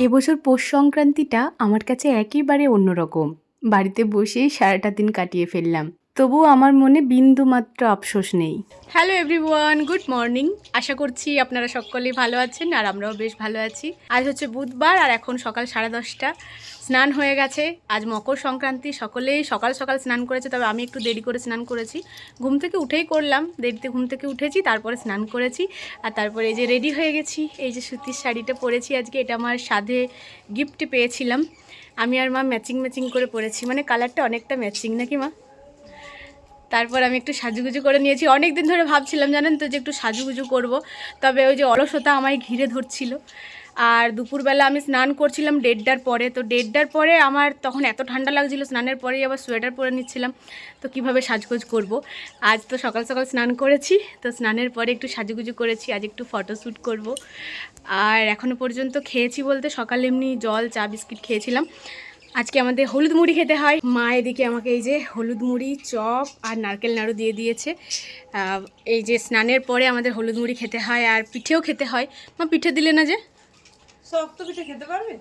এবছর পৌষ সংক্রান্তিটা আমার কাছে একেবারে অন্যরকম। বাড়িতে বসেই সারাটা দিন কাটিয়ে ফেললাম। তবুও আমার মনে বিন্দু মাত্র আফসোস নেই। হ্যালো এভরিওয়ান গুড মর্নিং আশা করছি আপনারা সকলেই ভালো আছেন আর আমরাও বেশ ভালো আছি। আজ হচ্ছে বুধবার আর এখন সকাল সাড়ে দশটা। স্নান হয়ে গেছে। আজ মকর সংক্রান্তি, সকলেই সকাল সকাল স্নান করেছে, তবে আমি একটু দেরি করে স্নান করেছি। ঘুম থেকে উঠেই করলাম, দেরিতে ঘুম থেকে উঠেছি, তারপরে স্নান করেছি। আর তারপরে এই যে রেডি হয়ে গেছি, এই যে সুতির শাড়িটা পরেছি আজকে, এটা আমার সাধে গিফট পেয়েছিলাম। আমি আর মা ম্যাচিং ম্যাচিং করে পরেছি। মানে কালারটা অনেকটা ম্যাচিং নাকি মা? তারপর আমি একটু সাজুগুজু করে নিয়েছি। অনেক দিন ধরে ভাবছিলাম, জানেন তো, যে একটু সাজুগুজু করব। তবে ওই যে অলসতা আমায় ঘিরে ধরছিল। আর দুপুরবেলা আমি স্নান করছিলাম দেড়টার পরে। তো দেড়টার পরে আমার তখন এত ঠান্ডা লাগছিল, স্নানের পরেই আবার সোয়েটার পরে নিচ্ছিলাম। তো কীভাবে সাজগোজ করব? আজ তো সকাল সকাল স্নান করেছি, তো স্নানের পরে একটু সাজুগুজু করেছি, আজ একটু ফটোশ্যুট করব। আর এখনও পর্যন্ত খেয়েছি বলতে সকালে এমনি জল, চা, বিস্কিট খেয়েছিলাম। আজকে আমাদের হলুদ মুড়ি খেতে হয়। মা এদিকে আমাকে এই যে হলুদ মুড়ি, চপ আর নারকেল নাড়ু দিয়ে দিয়েছে। এই যে স্নানের পরে আমাদের হলুদ মুড়ি খেতে হয় আর পিঠেও খেতে হয়। মা, পিঠে দিলে না যে? শক্ত পিঠে খেতে পারবে?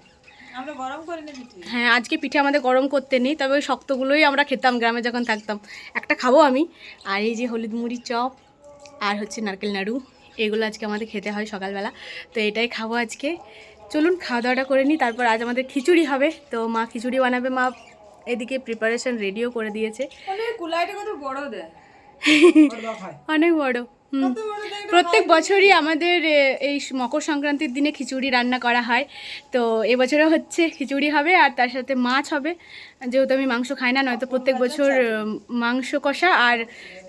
আমরা গরম করে নে পিঠে হ্যাঁ আজকে পিঠে আমাদের গরম করতে নেই তবে ওই শক্তগুলোই আমরা খেতাম গ্রামে যখন থাকতাম। একটা খাব আমি। আর এই যে হলুদ মুড়ি চপ আর হচ্ছে নারকেল নাড়ু এগুলো আজকে আমাদের খেতে হয় সকালবেলা। তো এটাই খাব আজকে। চলুন খাওয়া দাওয়াটা করে নিই তারপর আজ আমাদের খিচুড়ি হবে। তো মা খিচুড়ি বানাবে মা এদিকে প্রিপারেশন রেডিও করে দিয়েছে। কুলাইটা কত বড় দেয় অনেক বড়। প্রত্যেক বছরই আমাদের এই মকর সংক্রান্তির দিনে খিচুড়ি রান্না করা হয়। তো এবছরও হচ্ছে খিচুড়ি হবে আর তার সাথে মাছ হবে। যেহেতু আমি মাংস খাই না নয়তো প্রত্যেক বছর মাংস কষা আর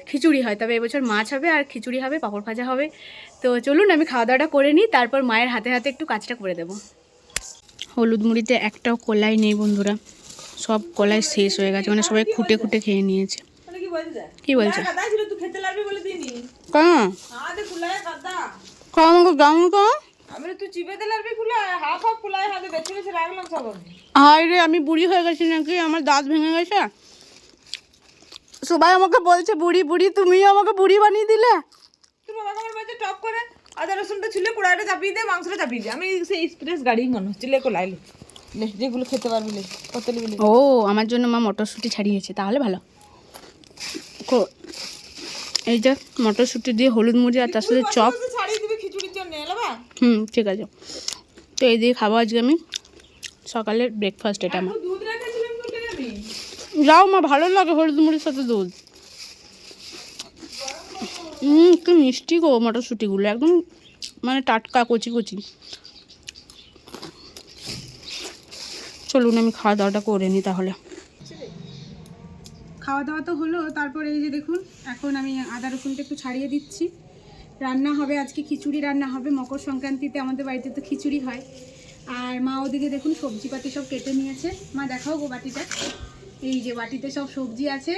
খিচুড়ি হয়। তবে এবছর মাছ হবে আর খিচুড়ি হবে পাঁপড় ভাজা হবে। তো চলুন আমি খাওয়া দাওয়াটা করে নিই তারপর মায়ের হাতে হাতে একটু কাজটা করে দেবো। হলুদ মুড়িতে একটাও কলাই নেই বন্ধুরা। সব কলাই শেষ হয়ে গেছে মানে সবাই খুঁটে খুঁটে খেয়ে নিয়েছে। কি বলছে? কেন। হায় রে আমি বুড়ি হয়ে গেছি নাকি? আমার দাঁত ভেঙে গেছে? সবাই আমাকে বলছে বুড়ি বুড়ি তুমিও আমাকে বুড়ি বানিয়ে দিলে? টপ করে আদা রসুনটা ছিল কুড়াইটা চাপিয়ে দে মাংসটা চাপিয়ে দে। আমি সেই এক্সপ্রেস গাড়ি মনে হচ্ছে লে। কোলাইলে যেগুলো খেতে পারবি ও আমার জন্য মা মটরশুঁটি ছাড়িয়েছে তাহলে ভালো। কো- এই যে মটরশুঁটি দিয়ে হলুদ মুড়ি আর তার সাথে চপ। হুম ঠিক আছে। তো এই দিয়ে খাব আজকে আমি সকালের ব্রেকফাস্ট এটা আমার। যাও মা ভালো লাগে হলুদ মুড়ির সাথে দুধ। হুম কি মিষ্টি গো মটরশুঁটিগুলো একদম মানে টাটকা কচি কচি। চলুন আমি খাওয়া দাওয়াটা করে নিই তাহলে। খাওয়া দাওয়া তো হলো, তারপর এই যে দেখুন, এখন আমি আদা রসুনটা একটু ছাড়িয়ে দিচ্ছি। রান্না হবে, আজকে খিচুড়ি রান্না হবে, মকর সংক্রান্তিতে আমাদের বাড়িতে তো খিচুড়ি হয়। আর মা ওদিকে দেখুন, সবজিপাতি সব কেটে নিয়েছে। মা, দেখাও গো বাটিটা। এই যে বাটিতে সব সবজি আছে।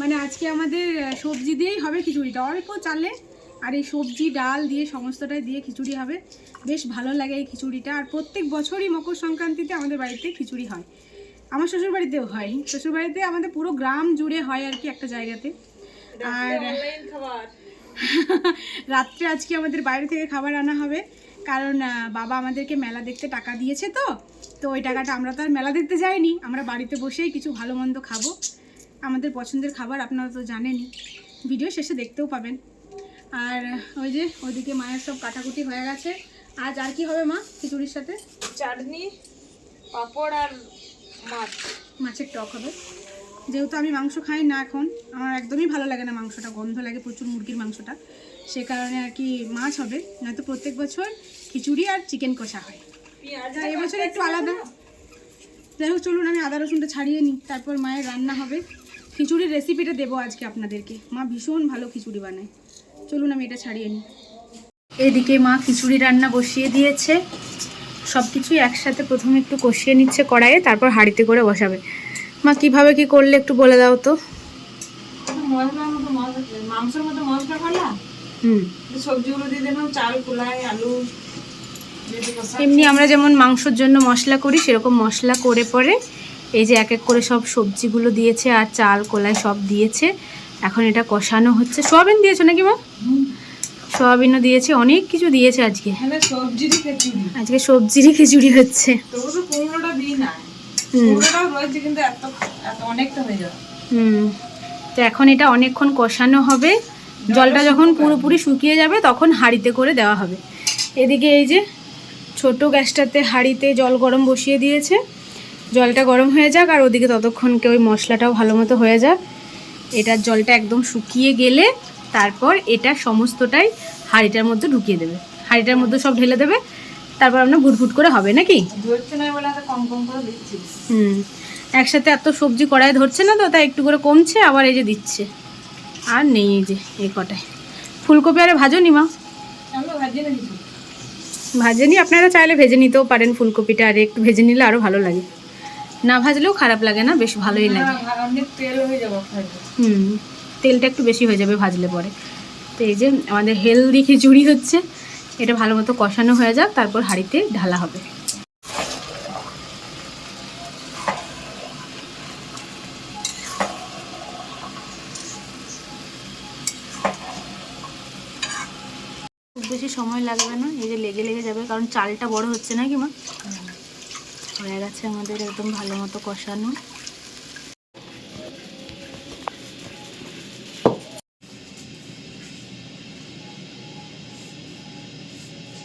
মানে আজকে আমাদের সবজি দিয়েই হবে খিচুড়িটা, অল্প চালে। আর এই সবজি, ডাল দিয়ে সমস্তটাই দিয়ে খিচুড়ি হবে। বেশ ভালো লাগে এই খিচুড়িটা। আর প্রত্যেক বছরই মকর সংক্রান্তিতে আমাদের বাড়িতে খিচুড়ি হয়। আমার শ্বশুর বাড়িতেও হয়। শ্বশুর বাড়িতে আমাদের পুরো গ্রাম জুড়ে হয় আর কি একটা জায়গাতে। আর রাত্রে আজকে আমাদের বাইরে থেকে খাবার আনা হবে। কারণ বাবা আমাদেরকে মেলা দেখতে টাকা দিয়েছে তো। তো ওই টাকাটা আমরা তো আর মেলা দেখতে যাইনি। আমরা বাড়িতে বসেই কিছু ভালো মন্দ খাব। আমাদের পছন্দের খাবার আপনারা তো জানেনই। ভিডিও শেষে দেখতেও পাবেন। আর ওই যে ওইদিকে মায়ের সব কাটাকুটি হয়ে গেছে। আজ আর কি হবে মা খিচুড়ির সাথে? চাটনি পাঁপড় আর মাছ। মাছের টক হবে। যেহেতু আমি মাংস খাই না এখন আমার একদমই ভালো লাগে না মাংসটা গন্ধ লাগে প্রচুর মুরগির মাংসটা। সে কারণে আর কি মাছ হবে নয়তো প্রত্যেক বছর খিচুড়ি আর চিকেন কষা হয়। এবছর একটু আলাদা। যাই হোক চলুন আমি আদা রসুনটা ছাড়িয়ে নিই তারপর মায়ের রান্না হবে। খিচুড়ির রেসিপিটা দেবো আজকে আপনাদেরকে। মা ভীষণ ভালো খিচুড়ি বানায়। চলুন আমি এটা ছাড়িয়ে নিই। এদিকে মা খিচুড়ি রান্না বসিয়ে দিয়েছে। সব কিছুই একসাথে প্রথমে একটু কষিয়ে নিচ্ছে কড়াইয়ে তারপর হাঁড়িতে করে বসাবে। মা কীভাবে কি করলে একটু বলে দাও তো। মশলার মতো মশলা মাংসের মতো মশলা করলাম হুম। সবজিগুলো দিয়ে দিলাম চাল কুলাই আলু দিয়ে দিয়ে কষা। এমনি আমরা যেমন মাংসর জন্য মশলা করি সেরকম মশলা করে পরে এই যে এক এক করে সব সবজিগুলো দিয়েছে আর চাল কলাই সব দিয়েছে। এখন এটা কষানো হচ্ছে। সোয়াবিন দিয়েছ নাকি মা? সয়াবিনও দিয়েছে অনেক কিছু দিয়েছে আজকে। আজকে সবজিরই খিচুড়ি হচ্ছে। হুম। তো এখন এটা অনেকক্ষণ কষানো হবে। জলটা যখন পুরোপুরি শুকিয়ে যাবে তখন হাঁড়িতে করে দেওয়া হবে। এদিকে এই যে ছোট গ্যাসটাতে হাঁড়িতে জল গরম বসিয়ে দিয়েছে। জলটা গরম হয়ে যাক আর ওদিকে ততক্ষণকে ওই মশলাটাও ভালো মতো হয়ে যাক। এটার জলটা একদম শুকিয়ে গেলে তারপর এটা সমস্তটাই হাঁড়িটার মধ্যে ঢুকিয়ে দেবে। হাঁড়িটার মধ্যে সব ঢেলে দেবে। তারপর আপনার ভুটভুট করে হবে নাকি? হুম একসাথে এত সবজি কড়াই ধরছে না তো তাই একটু করে কমছে আবার এই যে দিচ্ছে। আর নেই এই যে এই কটায়। ফুলকপি আরে ভাজো নি মা। আমরা ভাজি না কিছু ভাজে নি আপনারা চাইলে ভেজে নিতেও পারেন ফুলকপিটা আর একটু ভেজে নিলে আরও ভালো লাগে। না ভাজলেও খারাপ লাগে না বেশ ভালোই লাগে। হুম। তেলটা একটু বেশি হয়ে যাবে ভাজলে পরে। তো এই যে আমাদের হেলদি খিচুড়ি হচ্ছে, এটা ভালো মতো কষানো হয়ে যাক, তারপর হাঁড়িতে ঢালা হবে। খুব বেশি সময় লাগবে না, এই যে লেগে লেগে যাবে, কারণ চালটা বড় হচ্ছে না কি মা? হয়ে গেছে আমাদের একদম ভালো মতো কষানো।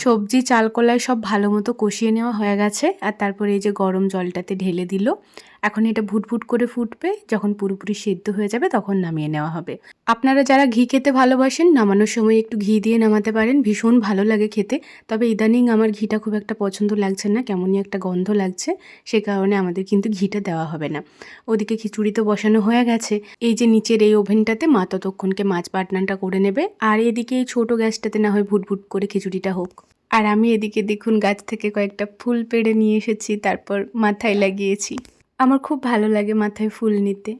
সবজি চাল কলাই সব ভালো মতো কষিয়ে নেওয়া হয়ে গেছে আর তারপরে এই যে গরম জলটাতে ঢেলে দিল। এখন এটা ভুটভুট করে ফুটবে, যখন পুরোপুরি সেদ্ধ হয়ে যাবে তখন নামিয়ে নেওয়া হবে। আপনারা যারা ঘি খেতে ভালোবাসেন, নামানোর সময় একটু ঘি দিয়ে নামাতে পারেন, ভীষণ ভালো লাগে খেতে। তবে ইদানিং আমার ঘিটা খুব একটা পছন্দ লাগছে না, কেমনই একটা গন্ধ লাগছে, সে কারণে আমাদের কিন্তু ঘিটা দেওয়া হবে না। ওদিকে খিচুড়ি তো বসানো হয়ে গেছে। এই যে নিচের এই ওভেনটাতে মা ততক্ষণকে মাছ বাটনাটা করে নেবে। আর এদিকে এই ছোটো গ্যাসটাতে না হয় ভুটভুট করে খিচুড়িটা হোক। আর আমি এদিকে দেখুন গাছ থেকে কয়েকটা ফুল পেড়ে নিয়ে এসেছি, তারপর মাথায় লাগিয়েছি। আমার খুব ভালো লাগে মাথায় ফুল নিতে।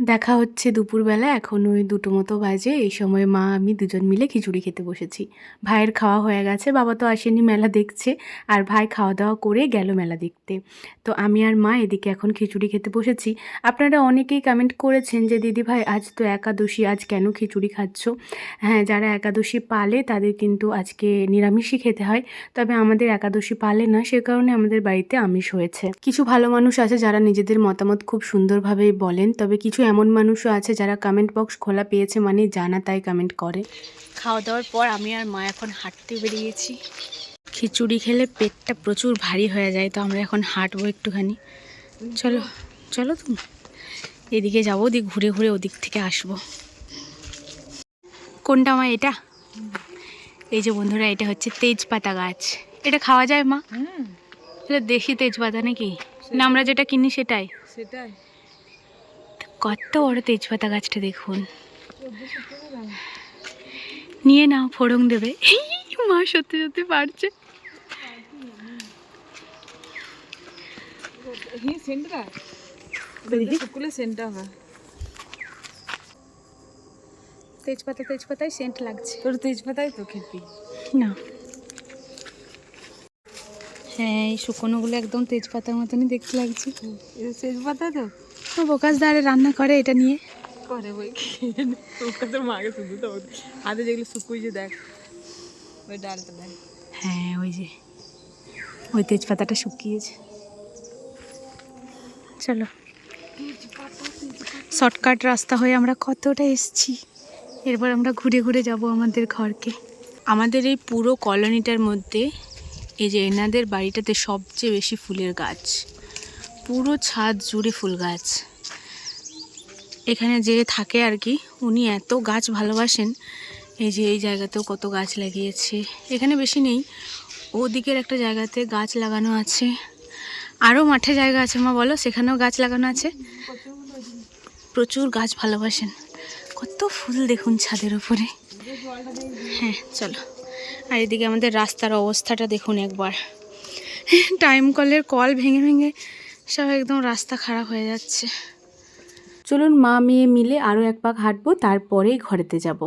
দেখা হচ্ছে দুপুরবেলা। এখন ওই দুটো মতো বাজে। এই সময় মা, আমি দুজন মিলে খিচুড়ি খেতে বসেছি। ভাইয়ের খাওয়া হয়ে গেছে। বাবা তো আসেনি মেলা দেখছে। আর ভাই খাওয়া দাওয়া করে গেল মেলা দেখতে। তো আমি আর মা এদিকে এখন খিচুড়ি খেতে বসেছি। আপনারা অনেকেই কমেন্ট করেছেন যে, দিদি ভাই, আজ তো একাদশী, আজ কেন খিচুড়ি খাচ্ছ? হ্যাঁ যারা একাদশী পালে তাদের কিন্তু আজকে নিরামিষই খেতে হয়। তবে আমাদের একাদশী পালে না, সে কারণে আমাদের বাড়িতে আমিষ হয়েছে। কিছু ভালো মানুষ আছে যারা নিজেদের মতামত খুব সুন্দরভাবে বলেন। তবে কিছু এমন মানুষও আছে যারা কমেন্ট বক্স খোলা পেয়েছে মানে জানা তাই কমেন্ট করে। খাওয়া দাওয়ার পর আমি আর মা এখন হাঁটতে বেরিয়েছি। খিচুড়ি খেলে পেটটা প্রচুর ভারী হয়ে যায় তো আমরা এখন হাঁটবো একটুখানি। চলো চলো তুমি। এদিকে যাব ওদিক ঘুরে ঘুরে ওদিক থেকে আসব। কোনটা মা এটা? এই যে বন্ধুরা এটা হচ্ছে তেজপাতা গাছ। এটা খাওয়া যায় মা? হুম। এটা দেশি তেজপাতা নাকি? না আমরা যেটা কিনি সেটাই। সেটাই। কত বড় তেজপাতা গাছটা দেখুন। নিয়ে নাও ফোড়ং দেবে। মা সত্যি সত্যি পারছে। তেজপাতা তেজপাতায় সেন্ট লাগছে। তোর তেজপাতায় তো খেতে। না। হ্যাঁ এই শুকনোগুলো একদম তেজপাতার মতনই দেখতে লাগছে। তেজপাতা তো। বোকাস দাঁড়ে রান্না করে এটা নিয়ে। করে বই তোর মাকে শুধু তো হাতে যেগুলো শুকুই যে দেখ ওই ডালটা দেখ। হ্যাঁ ওই যে ওই তেজপাতাটা শুকিয়েছে। চলো। শর্টকাট রাস্তা হয়ে আমরা কতটা এসছি। এরপর আমরা ঘুরে ঘুরে যাব আমাদের ঘরকে। আমাদের এই পুরো কলোনিটার মধ্যে এই যে এনাদের বাড়িটাতে সবচেয়ে বেশি ফুলের গাছ। পুরো ছাদ জুড়ে ফুল গাছ। এখানে যে থাকে আর কি, উনি এত গাছ ভালোবাসেন। এই যে এই জায়গাতেও কত গাছ লাগিয়েছে। এখানে বেশি নেই, ওদিকের একটা জায়গাতে গাছ লাগানো আছে। আরও মাঠে জায়গা আছে মা, বলো? সেখানেও গাছ লাগানো আছে। প্রচুর গাছ ভালোবাসেন। কত ফুল দেখুন ছাদের উপরে। হ্যাঁ চলো। আর এদিকে আমাদের রাস্তার অবস্থাটা দেখুন একবার। টাইম কলের কল ভেঙে ভেঙে সব একদম রাস্তা খারাপ হয়ে যাচ্ছে। চলুন মা মেয়ে মিলে আরও এক পাক হাঁটবো, তারপরেই ঘরেতে যাব।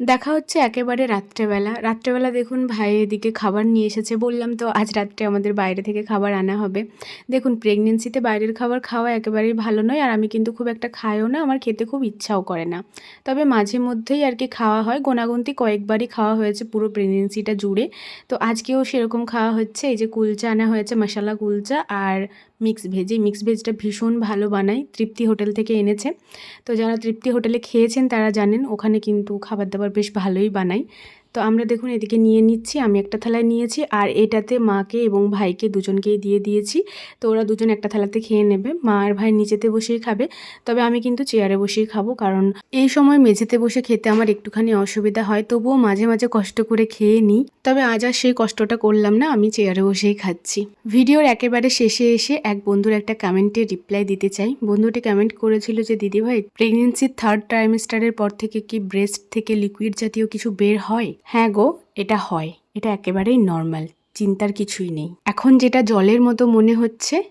দেখা হচ্ছে একেবারে রাত্রেবেলা। রাত্রেবেলা দেখুন ভাই এদিকে খাবার নিয়ে এসেছে। বললাম তো আজ রাত্রে আমাদের বাইরে থেকে খাবার আনা হবে। দেখুন প্রেগনেন্সিতে বাইরের খাবার খাওয়া একেবারেই ভালো নয়, আর আমি কিন্তু খুব একটা খাইও না, আমার খেতে খুব ইচ্ছাও করে না। তবে মাঝে মধ্যেই আর কি খাওয়া হয়। গোনাগুনতি কয়েকবারই খাওয়া হয়েছে পুরো প্রেগনেন্সিটা জুড়ে। তো আজকেও সেরকম খাওয়া হচ্ছে। এই যে কুলচা আনা হয়েছে মশালা কুলচা। আর মিক্স ভেজ এই মিক্স ভেজটা ভীষণ ভালো বানায়, তৃপ্তি হোটেল থেকে এনেছে। তো যারা তৃপ্তি হোটেলে খেয়েছেন তারা জানেন, ওখানে কিন্তু খাবার দাবার বেশ ভালোই বানায়। তো আমরা দেখুন এদিকে নিয়ে নিচ্ছি, আমি একটা থালায় নিয়েছি আর এটাতে মাকে এবং ভাইকে দুজনকেই দিয়ে দিয়েছি। তো ওরা দুজন একটা থালাতে খেয়ে নেবে, মা আর ভাই নিচেতে বসেই খাবে। তবে আমি কিন্তু চেয়ারে বসেই খাব কারণ এই সময় মেঝেতে বসে খেতে আমার একটুখানি অসুবিধা হয়, তবুও মাঝে মাঝে কষ্ট করে খেয়ে নিই। তবে আজ আর সেই কষ্টটা করলাম না, আমি চেয়ারে বসেই খাচ্ছি। ভিডিওর একেবারে শেষে এসে এক বন্ধুর একটা কমেন্টে রিপ্লাই দিতে চাই। বন্ধুটি কমেন্ট করেছিল যে, দিদিভাই প্রেগনেন্সির থার্ড ট্রাইমেস্টারের পর থেকে কি ব্রেস্ট থেকে লিকুইড জাতীয় কিছু বের হয়? হ্যাঁ গো, এটা হয়। এটা একেবারেই নর্মাল চিন্তার কিছুই নেই। এখন যেটা জলের মতো মনে হচ্ছে,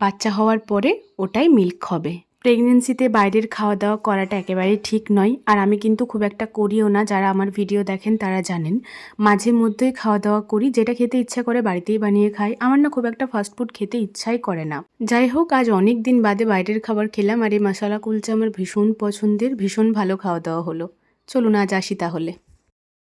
বাচ্চা হওয়ার পরে ওটাই মিল্ক হবে। প্রেগনেন্সিতে বাইরের খাওয়া দাওয়া করাটা একেবারেই ঠিক নয়। আর আমি কিন্তু খুব একটা করিও না, যারা আমার ভিডিও দেখেন তারা জানেন। মাঝে মধ্যেই খাওয়া দাওয়া করি, যেটা খেতে ইচ্ছা করে বাড়িতেই বানিয়ে খাই। আমার না খুব একটা ফাস্টফুড খেতে ইচ্ছাই করে না। যাই হোক, আজ অনেক দিন বাদে বাইরের খাবার খেলাম, আর এই মশালা কুলচা আমার ভীষণ পছন্দের, ভীষণ ভালো খাওয়া দাওয়া হলো। চলুন আজ আসি তাহলে।